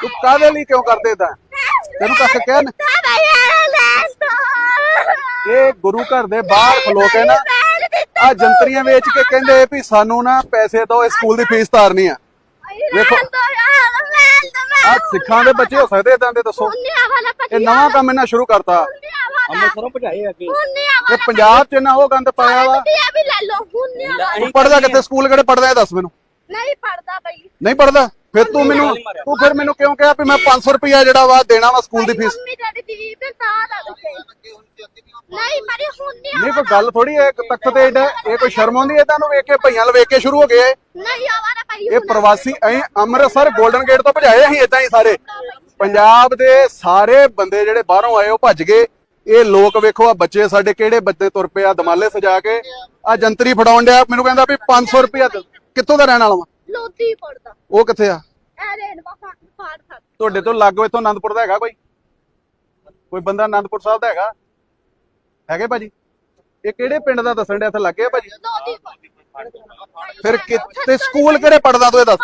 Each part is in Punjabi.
ਤੂੰ ਕਾਹਦੇ ਲਈ ਕਿਉਂ ਕਰਦੇ ਤਾਂ? ਤੈਨੂੰ ਕੱਖ ਕਹਿ ਨਾ ਇਹ ਗੁਰੂ ਘਰ ਦੇ ਬਾਹਰ ਖਲੋ ਕੇ ਨਾ ਆ ਜੰਤਰੀਆਂ ਵੇਚ ਕੇ ਕਹਿੰਦੇ ਵੀ ਸਾਨੂੰ ਨਾ ਪੈਸੇ ਦਿਓ ਇਸ ਸਕੂਲ ਦੀ ਫੀਸ ਤਾਰਨੀ ਆ। ਵੇਖੋ। ਆ ਸਿੱਖਾਂ ਦੇ ਬੱਚੇ ਹੋ ਸਕਦੇ ਇਦਾਂ ਦੇ ਦੱਸੋ। ਇਹ ਨਵਾਂ ਕੰਮ ਇਹਨਾਂ ਸ਼ੁਰੂ ਕਰਤਾ। ਅੰਮ੍ਰਿਤਸਰੋਂ ਭਜਾਏ ਅੱਗੇ। ਇਹ ਪੰਜਾਬ 'ਚ ਨਾ ਉਹ ਗੰਦ ਪਾਇਆ ਵਾ। ਪੜਦਾ ਕਿੱਥੇ? ਸਕੂਲ ਕਿਹੜੇ ਪੜਦਾ ਇਹ ਦੱਸ ਮੈਨੂੰ। ਨਹੀਂ ਪੜਦਾ ਬਈ ਨਹੀਂ ਪੜਦਾ ਫਿਰ ਤੂੰ ਮੈਨੂੰ ਤੂੰ ਫਿਰ ਮੈਨੂੰ ਕਿਉਂ ਕਿਹਾ ਵੀ ਮੈਂ 500 ਰੁਪਇਆ ਜਿਹੜਾ ਵਾ ਦੇਣਾ ਵਾ ਸਕੂਲ ਦੀ ਫੀਸ? ਮੰਮੀ ਡੈਡੀ ਦੀ ਵੀ ਤੇ ਤਾਂ ਲੱਗਦੇ ਨਹੀਂ ਮਰੀ ਹੁੰਨਿਆ ਨਹੀਂ ਕੋਈ ਗੱਲ ਥੋੜੀ ਹੈ ਇੱਕ ਤਖਤ ਤੇ ਏਡਾ ਇਹ ਕੋਈ ਸ਼ਰਮ ਆਉਂਦੀ ਹੈ ਤੁਹਾਨੂੰ ਵੇਖ ਕੇ? ਭਈਆਂ ਲਵੇਖ ਕੇ ਸ਼ੁਰੂ ਹੋ ਗਏ। ਨਹੀਂ ਆਵਾਰਾ ਭਾਈ ਇਹ ਪ੍ਰਵਾਸੀ ਐ ਅੰਮ੍ਰਿਤਸਰ 골ਡਨ ਗੇਟ ਤੋਂ ਭਜਾਏ ਅਸੀਂ ਇਦਾਂ ਹੀ ਸਾਰੇ। ਪੰਜਾਬ ਦੇ ਸਾਰੇ ਬੰਦੇ ਜਿਹੜੇ ਬਾਹਰੋਂ ਆਏ ਉਹ ਭੱਜ ਗਏ। ਇਹ ਲੋਕ ਵੇਖੋ ਆ ਬੱਚੇ ਸਾਡੇ ਕਿਹੜੇ ਬੱਚੇ ਤੁਰ ਪਏ ਆ ਦਮਾਲੇ ਸਜਾ ਕੇ। ਆ ਜੰਤਰੀ ਫੜਾਉਣ ਡਿਆ। ਮੈਨੂੰ ਕਹਿੰਦਾ ਵੀ 500 ਰੁਪਇਆ ਦੇ। ਕਿੱਥੋਂ ਦਾ ਰਹਿਣ ਵਾਲਾ ਵਾ? ਲੋਤੀ ਪੜਦਾ ਉਹ ਕਿੱਥੇ ਆ? ਐ ਰੇਨ ਬਾਫਾ ਫਾੜ ਖਾ ਤੁਹਾਡੇ ਤੋਂ ਲਾਗੋ ਇੱਥੋਂ ਆਨੰਦਪੁਰ ਦਾ ਹੈਗਾ ਕੋਈ? ਕੋਈ ਬੰਦਾ ਆਨੰਦਪੁਰ ਸਾਹਿਬ ਦਾ ਹੈਗਾ? ਹੈਗੇ ਭਾਜੀ? ਇਹ ਕਿਹੜੇ ਪਿੰਡ ਦਾ ਦੱਸਣ ਡਿਆ ਇੱਥੇ ਲੱਗੇ ਆ ਭਾਜੀ? ਲੋਤੀ ਫਿਰ ਕਿਤੇ ਸਕੂਲ ਕਿਹੜੇ ਪੜਦਾ ਤੂੰ ਇਹ ਦੱਸ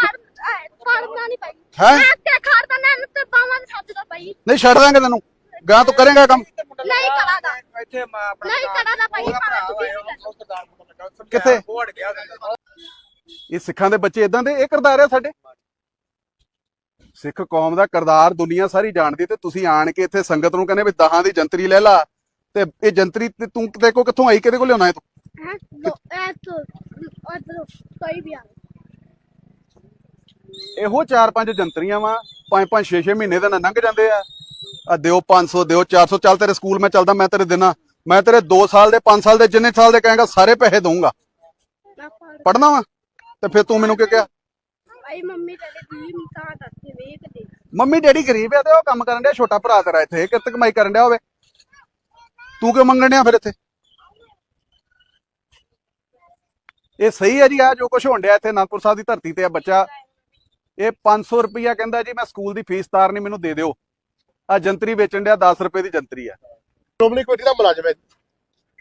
ਪੜਦਾ ਨਹੀਂ ਭਾਈ। ਹੈਂ? ਮੈਂ ਤੇ ਖਾਰਦਾ ਨਾ ਤੇ ਬਾਵਾਂ ਦੇ ਸੱਜਦਾ ਭਾਈ। ਨਹੀਂ ਛੱਡ ਦਾਂਗੇ ਤੈਨੂੰ। ਗਾਂ ਤੂੰ ਕਰੇਗਾ ਕੰਮ? ਨਹੀਂ ਕਰਾਦਾ ਇੱਥੇ ਮੈਂ ਆਪਣਾ ਨਹੀਂ ਕਰਾਦਾ ਭਾਈ ਭਾਵੇਂ ਤੂੰ ਵੀ ਕਿੱਥੇ? ਗਿਆ। ਇਹ ਸਿੱਖਾਂ ਦੇ ਬੱਚੇ ਇਦਾਂ ਦੇ? ਇਹ ਕਰਦਾਰ ਆ ਸਾਡੇ? ਸਿੱਖ ਕੌਮ ਦਾ ਕਰਦਾਰ ਦੁਨੀਆ ਸਾਰੀ ਜਾਣਦੀ ਤੇ ਤੁਸੀਂ ਆਣ ਕੇ ਇੱਥੇ ਸੰਗਤ ਨੂੰ ਕਹਿੰਦੇ ਵੀ ਦਹਾਂ ਦੀ ਜੰਤਰੀ ਲੈ ਲਾ ਤੇ ਇਹ ਜੰਤਰੀ ਤੇ ਤੂੰ ਤੇ ਕੋ ਕਿੱਥੋਂ ਆਈ ਕਿਹਦੇ ਕੋਲ ਲਿਆਉਣਾ ਹੈ ਤੂੰ? ਹੈ? ਲੋ ਐ ਤੋ ਅਦਰ ਕੋਈ ਵੀ ਆ। ਇਹੋ ਚਾਰ ਪੰਜ ਜੰਤਰੀਆਂ ਵਾ ਪੰਜ ਪੰਜ 6 6 ਮਹੀਨੇ ਦੇ ਨਾਲ ਲੰਘ ਜਾਂਦੇ ਆ। ਆ ਦਿਓ 500 ਦਿਓ 400 ਚੱਲ ਤੇਰੇ ਸਕੂਲ ਮੈਂ ਚੱਲਦਾ ਮੈਂ ਤੇਰੇ ਦੇਣਾ ਮੈਂ ਤੇਰੇ 2 ਸਾਲ ਦੇ 5 ਸਾਲ ਦੇ ਜਿੰਨੇ ਸਾਲ ਦੇ ਕਹੇਗਾ ਸਾਰੇ ਪੈਸੇ ਦਊਂਗਾ। ਪੜਨਾ ਵਾ? ਤੇ ਫਿਰ ਤੂੰ ਮੈਨੂੰ ਕੀ ਕਿਹਾ? ਭਾਈ ਮੰਮੀ ਡੈਡੀ ਦੀ ਤਾਂ ਕਰਕੇ ਵੇਖਦੇ ਮੰਮੀ ਡੈਡੀ ਗਰੀਬ ਆ ਤੇ ਉਹ ਕੰਮ ਕਰਨ ਡਿਆ ਛੋਟਾ ਭਰਾ ਤੇਰਾ ਇੱਥੇ ਕਿਰਤ ਕਮਾਈ ਕਰਨ ਡਿਆ ਹੋਵੇ। ਤੂੰ ਕਿਉਂ ਮੰਗਣ ਡਿਆ ਫਿਰ ਇੱਥੇ? ਇਹ ਸਹੀ ਹੈ ਜੀ ਆ ਜੋ ਕੁਝ ਹੋਣ ਡਿਆ ਇੱਥੇ ਅਨੰਦਪੁਰ ਸਾਹਿਬ ਦੀ ਧਰਤੀ ਤੇ ਆ ਬੱਚਾ। ਇਹ 500 ਰੁਪਈਆ ਕਹਿੰਦਾ ਜੀ ਮੈਂ ਸਕੂਲ ਦੀ ਫੀਸ ਤਾਰਨੀ ਮੈਨੂੰ ਦੇ ਦਿਓ। ਆ ਜੰਤਰੀ ਵੇਚਣ ਡਿਆ 10 ਰੁਪਏ ਦੀ ਜੰਤਰੀ ਆ। ਸ਼੍ਰੋਮਣੀ ਕਮੇਟੀ ਦਾ ਮੁਲਾਜ਼ਮ ਹੈ।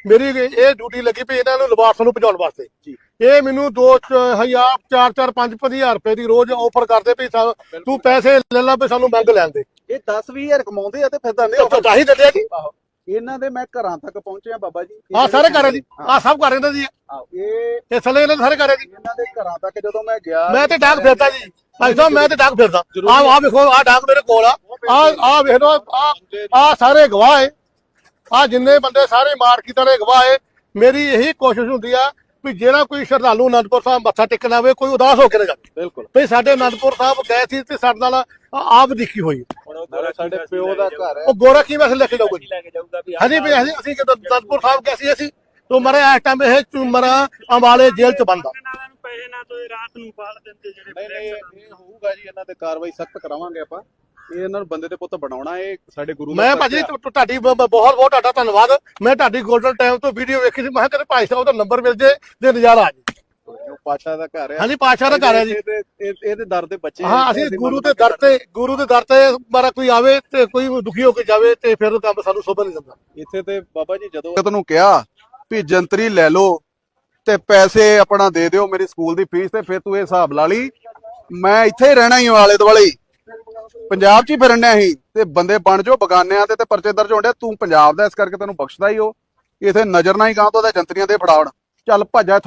ਮੇਰੀ ਇਹ ਡਿਊਟੀ ਲੱਗੀ ਪਈ ਇਹਨਾਂ ਨੂੰ ਲਿਬਾਸ ਨੂੰ ਪਹੁੰਚਾਉਣ ਵਾਸਤੇ। ਇਹ ਮੈਨੂੰ 2000 4 4 5 5000 ਰੁਪਏ ਦੀ ਰੋਜ਼ ਆਫਰ ਕਰਦੇ ਸਾ- ਤੂੰ ਪੈਸੇ ਲੈ ਲਾ ਵੀ ਸਾਨੂੰ ਮੰਗ ਲੈਣ ਦੇ। ਇਹ 10 20000 ਕਮਾਉਂਦੇ ਆ ਤੇ ਫਿਰ ਤਾਂ ਤਾਂ ਤਾਂ ਹੀ ਦਿੰਦੇ ਆ ਜੀ। ਇਹਨਾਂ ਦੇ ਮੈਂ ਘਰਾਂ ਤੱਕ ਪਹੁੰਚਿਆ ਬਾਬਾ ਜੀ। ਆ ਸਾਰੇ ਰਹੇ ਜੀ ਆ ਸਭ ਕਰ ਰਹੇ ਨੇ ਜੀ ਆਹੋ, ਇਹ ਇਹ ਥੱਲੇ ਇਹਨਾਂ ਦੇ ਸਾਰੇ ਰਹੇ ਜੀ ਇਹਨਾਂ ਦੇ ਘਰਾਂ ਤੱਕ ਜਦੋਂ ਮੈਂ ਗਿਆ ਮੈਂ ਤੇ ਡਾਕ ਫਿਰਦਾ ਜੀ। ਭਾਈ ਸਾਹਿਬ ਮੈਂ ਤੇ ਡਾਕ ਫਿਰਦਾ। ਆ ਆ ਵੇਖੋ ਆ ਡਾਕ ਮੇਰੇ ਕੋਲ ਆ। ਆ ਵੇਖ ਲਓ ਆ ਸਾਰੇ ਗਵਾਹ ਹੈ। ਆ ਜਿੰਨੇ ਬੰਦੇ ਸਾਰੇ ਮਾਰਕੀਟ ਵਾਲੇ ਗਵਾਹ ਹੈ ਮੇਰੀ ਇਹੀ ਕੋਸ਼ਿਸ਼ ਹੁੰਦੀ ਆ ਵੀ ਜਿਹੜਾ ਕੋਈ ਸ਼ਰਧਾਲੂ ਅਨੰਦਪੁਰ ਸਾਹਿਬ ਮੱਥਾ ਟੇਕਣ ਆਵੇ ਕੋਈ ਉਦਾਸ ਹੋ ਕੇ ਨਾ ਜਾਵੇ। ਬਿਲਕੁਲ। ਵੀ ਸਾਡੇ ਅਨੰਦਪੁਰ ਸਾਹਿਬ ਗਏ ਸੀ ਤੇ ਸਾਡੇ ਨਾਲ ਆਪ ਦੇਖੀ ਹੋਈ। ਨਾਲੇ ਸਾਡੇ ਪਿਓ ਦਾ ਘਰ ਹੈ। ਉਹ ਗੋਰਾ ਕੀ ਵੈਸੇ ਲੈ ਕੇ ਜਾਊਗਾ ਜੀ ਹਾਂਜੀ ਵੀ ਅਸੀਂ ਜਦੋਂ ਅਨੰਦਪੁਰ ਸਾਹਿਬ ਗਏ ਸੀ ਅਸੀਂ ਤੋਂ ਮਰੇ ਇਸ ਟਾਈਮ ਇਹ ਚੁਮਰਾ ਅੰਬਾਲੇ ਜੇਲ੍ਹ ਚ ਬੰਦਾ ਪੈਸੇ ਨਾ ਤੋਂ ਰਾਤ ਨੂੰ ਪਾਲ ਦਿੰਦੇ ਜਿਹੜੇ ਨਹੀਂ ਨਹੀਂ ਇਹ ਹੋਊਗਾ ਜੀ ਇਹਨਾਂ ਤੇ ਕਾਰਵਾਈ ਸਖਤ ਕਰਾਵਾਂਗੇ ਆਪਾਂ। ਇਹਨਾਂ ਨੂੰ ਬੰਦੇ ਦੇ ਪੁੱਤ ਬਣਾਉਣਾ ਇਹ ਸਾਡੇ ਗੁਰੂ ਦਾ ਮੈਂ ਭਾਜੀ। ਤੁ- ਤੁ- ਤੁਹਾਡੀ ਬ- ਬ- ਬਹੁਤ ਬਹੁਤ ਤੁਹਾਡਾ ਧੰਨਵਾਦ। ਮੈਂ ਤੁਹਾਡੀ 골ਡਨ ਟਾਈਮ ਤੋਂ ਵੀਡੀਓ ਵੇਖੀ ਸੀ। ਮੈਂ ਕਿਹਾ ਕਦੇ ਭਾਈ ਸਾਹਿਬ ਦਾ ਨੰਬਰ ਮਿਲ ਜੇ ਤੇ ਨਜ਼ਾਰਾ ਆ ਜੇ। ਜੋ ਪਾਸ਼ਾ ਦਾ ਘਰ ਹੈ ਹਾਂਜੀ ਪਾਤਸ਼ਾਹ ਦਾ ਘਰ ਹੈ ਜੀ। ਇਹਦੇ ਇਹ- ਇਹਦੇ ਦਰ ਦੇ ਬੱਚੇ ਹਾਂ ਆ, ਅਸੀਂ ਇਹਦੀ ਗੁਰੂ ਮਦਦ ਦੇ ਦਰ ਤੇ ਗੁਰੂ ਦੇ ਦਰ ਤੇ ਮਾਰਾ ਕੋਈ ਆਵੇ ਤੇ ਕੋਈ ਦੁਖੀ ਹੋ ਕੇ ਜਾਵੇ ਤੇ ਫਿਰ ਉਹ ਕੰਮ ਸਾਨੂੰ ਸੋਭਾ ਨਹੀਂ ਦਿੰਦਾ। ਇੱਥੇ ਤੇ ਬਾਬਾ ਜੀ ਜਦੋਂ ਤੁਹਾਨੂੰ ਕਿਹਾ ਵੀ ਜੰਤਰੀ ਲੈ ਲਓ ਤੇ ਪੈਸੇ ਆਪਣਾ ਦੇ ਦਿਓ ਮੇਰੀ ਸਕੂਲ ਦੀ ਫੀਸ ਤੇ ਫਿਰ ਤੂੰ ਇਹ ਹਿਸਾਬ ਲਾ ਲਈ। ਮੈਂ ਇੱਥੇ ਹੀ ਰਹਿਣਾ ਹੀ ਹਾਂ ਆਲੇ ਦੁਆਲੇ ਹੀ। ਪੰਜਾਬ 'ਚ ਹੀ ਫਿਰਨ ਡਿਆ ਸੀ ਤੇ ਬੰਦੇ ਬਣ ਜਾਓ, ਬਗਾਨਿਆਂ ਤੇ ਤੇ ਪਰਚੇ ਦਰਜ ਹੋਣ ਡਿਆ, ਤੂੰ ਪੰਜਾਬ ਦਾ ਇਸ ਕਰਕੇ ਤੈਨੂੰ ਬਖਸ਼ਦਾ ਹੀ ਹੋ ਇਥੇ ਨਜ਼ਰ ਨਾ ਹੀ ਗਾਂ ਤੋਂ ਉਹਦਾ ਜੰਤਰੀਆਂ ਤੇ ਫੜਾਉਣ। ਚੱਲ ਭੱਜਾ